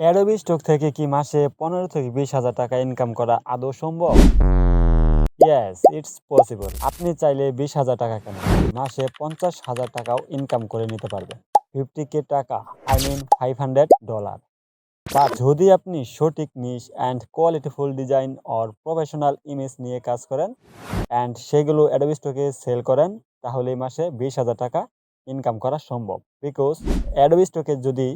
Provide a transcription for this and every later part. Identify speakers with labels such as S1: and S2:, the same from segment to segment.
S1: Adobe stock থেকে কি মাসে পনেরো থেকে বিশ হাজার টাকা ইনকাম করা আদৌ সম্ভব? ইয়েস ইটস পসিবল আপনি চাইলে বিশ হাজার টাকা কেন? মাসে পঞ্চাশ হাজার টাকাও ইনকাম করে নিতে পারবেন। ফিফটি কে টাকা I mean five hundred dollar বা যদি আপনি সঠিক niche and qualityful design or professional image নিয়ে কাজ করেন অ্যান্ড সেগুলো অ্যাডোবি স্টকে সেল করেন, তাহলে মাসে বিশ হাজার টাকা ইনকাম করা সম্ভব। বিকজ অ্যাডোবি স্টকে যদি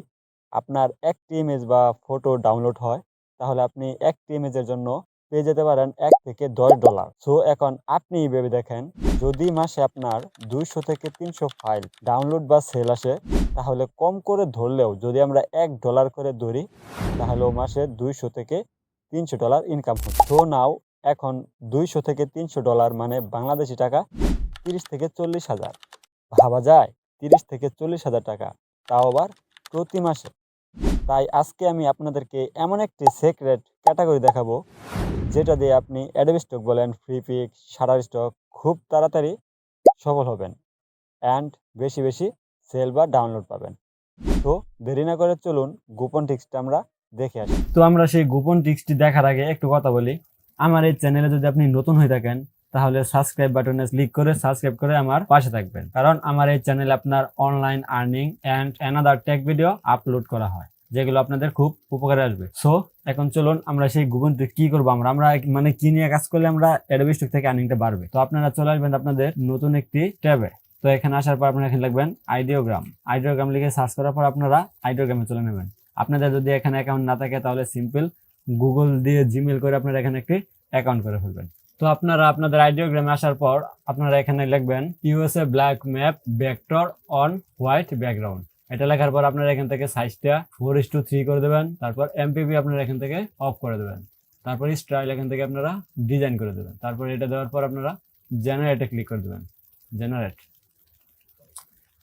S1: আপনার একটি ইমেজ বা ফটো ডাউনলোড হয়, তাহলে আপনি একটি ইমেজের জন্য পেয়ে যেতে পারেন এক থেকে দশ ডলার সো এখন আপনি ভেবে দেখেন, যদি মাসে আপনার দুইশো থেকে তিনশো ফাইল ডাউনলোড বা সেল আসে, তাহলে কম করে ধরলেও যদি আমরা এক ডলার করে ধরি তাহলেও মাসে দুইশো থেকে তিনশো ডলার ইনকাম হচ্ছে সো নাও এখন দুইশো থেকে তিনশো ডলার মানে বাংলাদেশি টাকা তিরিশ থেকে চল্লিশ হাজার। ভাবা যায়, তিরিশ থেকে চল্লিশ হাজার টাকা, তাও আবার প্রতি মাসে। তাই আজকে আমি আপনাদেরকে এমন একটি সিক্রেট ক্যাটাগরি দেখাবো, যেটা দিয়ে আপনি অ্যাডোবি স্টক বলেন ফ্রি পিক সারার স্টক খুব তাড়াতাড়ি সফল হবেন অ্যান্ড বেশি বেশি সেল বা ডাউনলোড পাবেন। তো দেরি না করে চলুন গোপন টিক্সটা আমরা দেখে আসি। তো আমরা সেই গোপন টিক্সটি দেখার আগে একটু কথা বলি। আমার এই চ্যানেলে যদি আপনি নতুন হয়ে থাকেন তাহলে সাবস্ক্রাইব বাটনে ক্লিক করে সাবস্ক্রাইব করে আমার পাশে থাকবেন। কারণ আমার এই চ্যানেলে আপনার online earning and another tech video upload করা হয়, যেগুলো আপনাদের খুব উপকারে আসবে। সো এখন চলুন আমরা সেই টিক্স কি করব আমরা? আমরা মানে কি নিয়ে কাজ করলে আমরা অ্যাডোবি স্টক থেকে আর্নিংটা বাড়বে? তো আপনারা চলে আসবেন আপনাদের নতুন একটি ট্যাবে। তো এখানে আসার পর আপনারা এখানে লিখবেন আইডিওগ্রাম আইডিওগ্রাম লিখে সার্চ করার পর আপনারা আইডিওগ্রামে চলে নেবেন। আপনাদের যদি এখানে অ্যাকাউন্ট না থাকে তাহলে সিম্পল গুগল দিয়ে জিমেল করে আপনারা এখানে একটি অ্যাকাউন্ট করে ফেলবেন। তো আপনারা আপনাদের আইডিওগ্রামে আসার পর আপনারা এখানে লিখবেন USA black map vector on white background এটা লেখার পর আপনারা এখান থেকে সাইজটা ফোর ইস টু থ্রি করে দেবেন, তারপর এমপিপি আপনারা এখান থেকে অফ করে দেবেন। তারপর স্টাইল এখান থেকে আপনারা ডিজাইন করে দেবেন। তারপর এটা দেওয়ার পর আপনারা জেনারেটে ক্লিক করে দেবেন। জেনারেট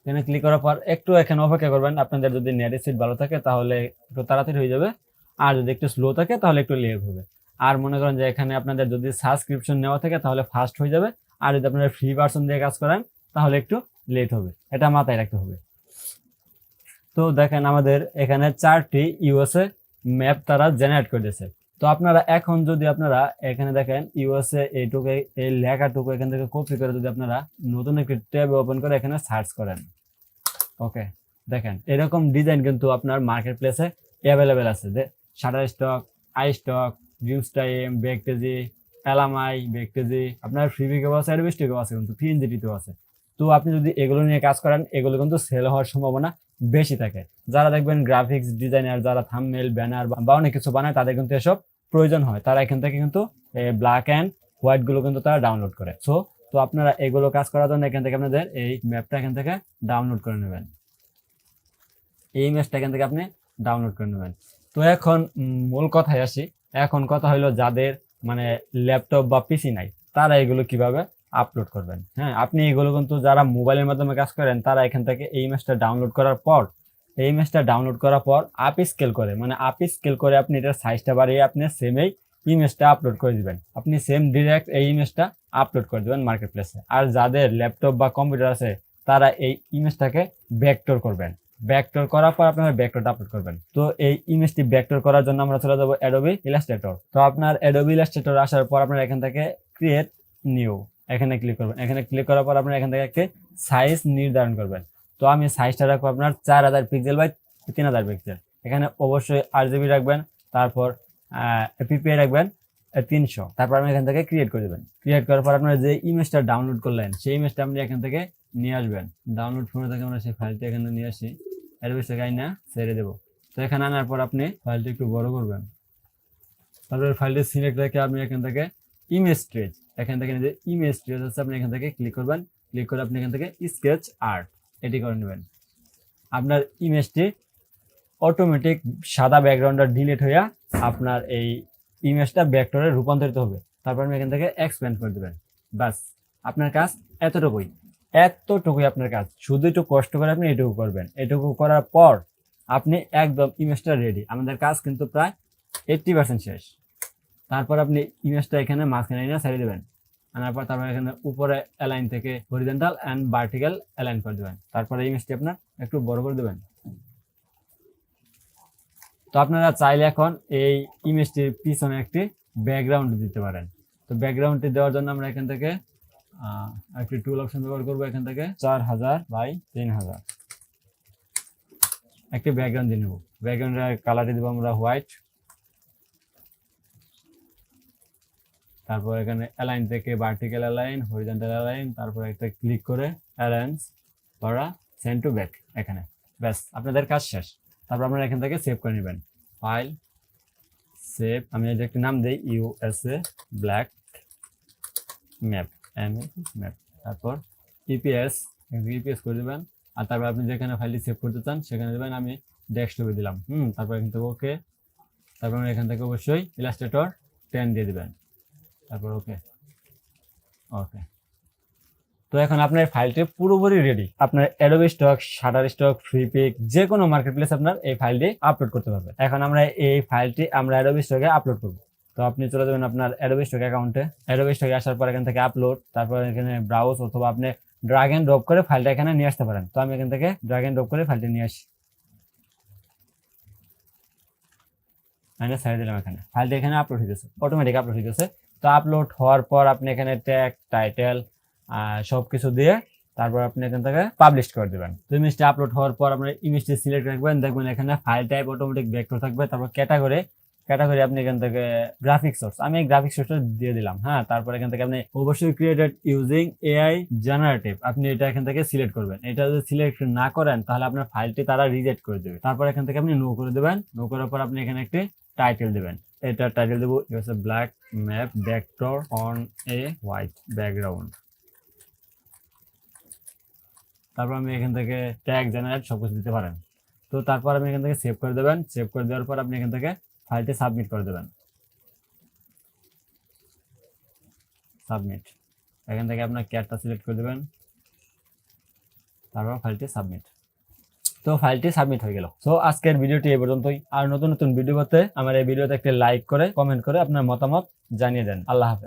S1: এখানে ক্লিক করার পর একটু এখানে অপেক্ষা করবেন। আপনাদের যদি নেট স্পিড ভালো থাকে তাহলে একটু তাড়াতাড়ি হয়ে যাবে। আর যদি একটু স্লো থাকে তাহলে একটু লেট হবে। আর মনে করেন যে এখানে আপনাদের যদি সাবস্ক্রিপশন নেওয়া থাকে, তাহলে ফাস্ট হয়ে যাবে। আর যদি আপনারা ফ্রি ভার্সন দিয়ে কাজ করেন, তাহলে একটু লেট হবে। এটা মাথায় রাখতে হবে। তো দেখেন আমাদের এখানে চারটি ইউএসএ ম্যাপ তারা জেনারেট করে দিয়েছে তো আপনারা এখন যদি আপনারা এখানে দেখেন ইউএসএ এইটুকু, এই লেখাটুকু এখান থেকে কপি করে যদি আপনারা নতুন একটি ট্যাব ওপেন করে এখানে সার্চ করেন। ওকে দেখেন, এরকম ডিজাইন কিন্তু আপনার মার্কেট প্লেসে অ্যাভেলেবেল আছে। যে Shutterstock iStock Dreamstime Vecteezy এলামাই বেকটেজি আপনার ফ্রি বিকেও আছে অ্যাডভিস্টিকেও আছে, কিন্তু পিএনজিটিতেও আছে। তো আপনি যদি এগুলো নিয়ে কাজ করেন, এগুলো কিন্তু সেল হওয়ার সম্ভাবনা বেশি থাকে। যারা দেখবেন গ্রাফিক্স ডিজাইনার যারা থামমেল ব্যানার বা অনেক কিছু বানায়, তাদের কিন্তু এসব প্রয়োজন হয়। তারা এখান থেকে কিন্তু ব্ল্যাক অ্যান্ড হোয়াইটগুলো কিন্তু তারা ডাউনলোড করে। সো তো আপনারা এগুলো কাজ করার জন্য এখান থেকে আপনাদের এই ম্যাপটা এখান থেকে ডাউনলোড করে নেবেন। এই ইমেজটা এখান থেকে আপনি ডাউনলোড করে নেবেন। তো এখন মূল কথায় আসি। এখন কথা হলো যাদের মানে ল্যাপটপ বা পিসি নাই, তারা এগুলো কীভাবে আপলোড করবেন? হ্যাঁ আপনি এগুলো কিন্তু যারা মোবাইলের মাধ্যমে কাজ করেন, তারা এখান থেকে এই ইমেজটা ডাউনলোড করার পর, এই ইমেজটা ডাউনলোড করার পর আপ স্কেল করে মানে আপ স্কেল করে আপনি এটার সাইজটা বাড়িয়ে আপনি সেম এই ইমেজটা আপলোড করে দিবেন। আপনি সেম ডিরেক্ট এই ইমেজটা আপলোড করে দেবেন মার্কেট প্লেসে আর যাদের ল্যাপটপ বা কম্পিউটার আছে, তারা এই ইমেজটাকে ব্যাকটোর করবেন। ব্যাকটোর করার পর আপনার ব্যাকটোরটা আপলোড করবেন। তো এই ইমেজটি ব্যাকটোর করার জন্য আমরা চলে যাব অ্যাডোবি ইলাস্ট্রেটর তো আপনার অ্যাডোবি ইলাস্ট্রেটর আসার পর আপনার এখান থেকে ক্রিয়েট নিউ এখানে ক্লিক করবেন। এখানে ক্লিক করার পর আপনার এখান থেকে একটি সাইজ নির্ধারণ করবেন। তো আমি সাইজটা রাখব আপনার চার হাজার পিক্সেল বাই তিন হাজার পিক্সেল এখানে অবশ্যই আট জিবি রাখবেন, তারপর পিপিআই রাখবেন তিনশো। তারপর আপনি এখান থেকে ক্রিয়েট করে দেবেন। ক্রিয়েট করার পর আপনার যে ইমেজটা ডাউনলোড করলেন, সেই ইমেজটা আপনি এখান থেকে নিয়ে আসবেন। ডাউনলোড ফোনে থেকে আমরা সেই ফাইলটা এখানে নিয়ে আসি। এর বেশি না, ছেড়ে দেবো। তো এখানে আনার পর আপনি ফাইলটি একটু বড় করবেন। তারপরে ফাইলটি সিলেক্ট রেখে আপনি এখান থেকে ইমেজ স্ট্রেজ এখান থেকে যে ইমেজ স্ট্রেজ আছে, আপনি এখান থেকে ক্লিক করবেন। ক্লিক করে আপনি এখান থেকে স্কেচ আর্ট এটি করে নেবেন। আপনার ইমেজটি অটোমেটিক সাদা ব্যাকগ্রাউন্ডটা ডিলিট হইয়া আপনার এই ইমেজটা ব্যাকটরে রূপান্তরিত হবে। তারপর আপনি এখান থেকে এক্সপ্যান্ড করে দেবেন। বাস আপনার কাজ এতটুকুই। এতটুকুই আপনার কাজ। শুধু একটু কষ্ট করে আপনি এটুকু করবেন। এটুকু করার পর আপনি একদম ইমেজটা রেডি আমাদের কাজ কিন্তু প্রায় এইট্টি পার্সেন্ট শেষ। তারপর আপনি ইমেজটা এখানে মাঝখানে এনে ছেড়ে দেবেন। আনার পর তারপর এখানে উপরে অ্যালাইন থেকে হরিজেন্টাল অ্যান্ড ভার্টিক্যাল অ্যালাইন করে দেবেন। তারপরে ইমেজটি আপনার একটু বড় করে দেবেন। তো আপনারা চাইলে এখন এই ইমেজটির পিছনে একটি ব্যাকগ্রাউন্ড দিতে পারেন। তো ব্যাকগ্রাউন্ডটি দেওয়ার জন্য আমরা এখান থেকে একটি টুল অপশন ব্যবহার করব এখান থেকে। চার হাজার বাই তিন হাজার। একটি ব্যাকগ্রাউন্ড দিয়ে নেব। ব্যাকগ্রাউন্ডের কালারটি দেবো আমরা হোয়াইট তারপর এখানে অ্যালাইন থেকে ভার্টিক্যাল অ্যালাইন হরিজন্টাল অ্যালাইন তারপর একটা ক্লিক করে অ্যালাইন্স করা সেন্ড টু ব্যাক এখানে। ব্যাস আপনাদের কাজ শেষ। তারপর আপনারা এখান থেকে সেভ করে নেবেন। ফাইল সেভ আমি যদি একটি নাম দিই USA black map M map তারপর ইপিএস ইপিএস করে দেবেন। আর তারপর আপনি যেখানে ফাইলটি সেভ করতে চান, সেখানে দেবেন, আমি ডেস্কটপে দিলাম। হুম, তারপর এখান থেকে ওকে তারপর এখান থেকে অবশ্যই ইলাস্ট্রেটর টেন দিয়ে দিবেন। তারপর ওকে ওকে তো এখন আপনার ফাইলটি পুরোপুরি রেডি আপনার Adobe Stock Shutterstock Freepik যে কোনো মার্কেট প্লেস আপনার এই ফাইলটি আপলোড করতে পারবে। এখন আমরা এই ফাইলটি আমরা অ্যাডোবি স্টকে আপলোড করব। তো আপনি চলে যাবেন আপনার অ্যাডোবি স্টক অ্যাকাউন্টে অ্যাডোবি স্টকে আসার পর এখান থেকে আপলোড তারপর এখানে ব্রাউজ অথবা আপনি ড্রাগ এন্ড ড্রপ করে ফাইলটা এখানে নিয়ে আসতে পারেন। তো আমি এখান থেকে ড্রাগ এন্ড ড্রপ করে ফাইলটা নিয়ে আসি। আমি সাইড দিলাম এখানে। ফাইলটা এখানে আপলোড হয়ে গেছে অটোমেটিক আপলোড হয়ে গেছে। তো আপলোড হওয়ার পর আপনি এখানে ট্যাগ টাইটেল সব কিছু দিয়ে তারপর আপনি এখান থেকে পাবলিশ করে দেবেন। তো ইমেজটা আপলোড হওয়ার পর আপনার ইমেজটি সিলেক্ট রাখবেন, দেখবেন এখানে ফাইল টাইপ অটোমেটিক ভেক্টর থাকবে, তারপর ক্যাটাগরি ক্যাটাগরি আপনি এখান থেকে গ্রাফিক সোর্স আমি গ্রাফিক সোর্সটা দিয়ে দিলাম হ্যাঁ? তারপর এখান থেকে আপনি অবশ্যই ক্রিয়েটেড ইউজিং এআই জেনারেটিভ আপনি এটা এখান থেকে সিলেক্ট করবেন। এটা যদি সিলেক্ট না করেন, তাহলে আপনার ফাইলটি তারা রিজেক্ট করে দেবে। তারপর এখান থেকে আপনি নো করে দেবেন। নো করার পর আপনি এখানে একটি টাইটেল দেবেন। এটা টাইটেল দেবো black map vector on a white background তারপর আমি এখান থেকে ট্যাগ জেনারেট সব কিছু দিতে পারেন। তো তারপর আপনি এখান থেকে সেভ করে দেবেন। সেভ করে দেওয়ার পর আপনি এখান থেকে ফাইলটি সাবমিট করে দেবেন। সাবমিট। এখান থেকে আপনার ক্যাটটা সিলেক্ট করে দেবেন। তারপর ফাইলটি সাবমিট। তো ফাইলটি সাবমিট হয়ে গেল। সো আজকের ভিডিওটি এই পর্যন্তই। আর নতুন নতুন ভিডিও পেতে আমার এই ভিডিওতে একটি লাইক করে, কমেন্ট করে আপনার মতামত জানিয়ে দেন। আল্লাহ হাফেজ।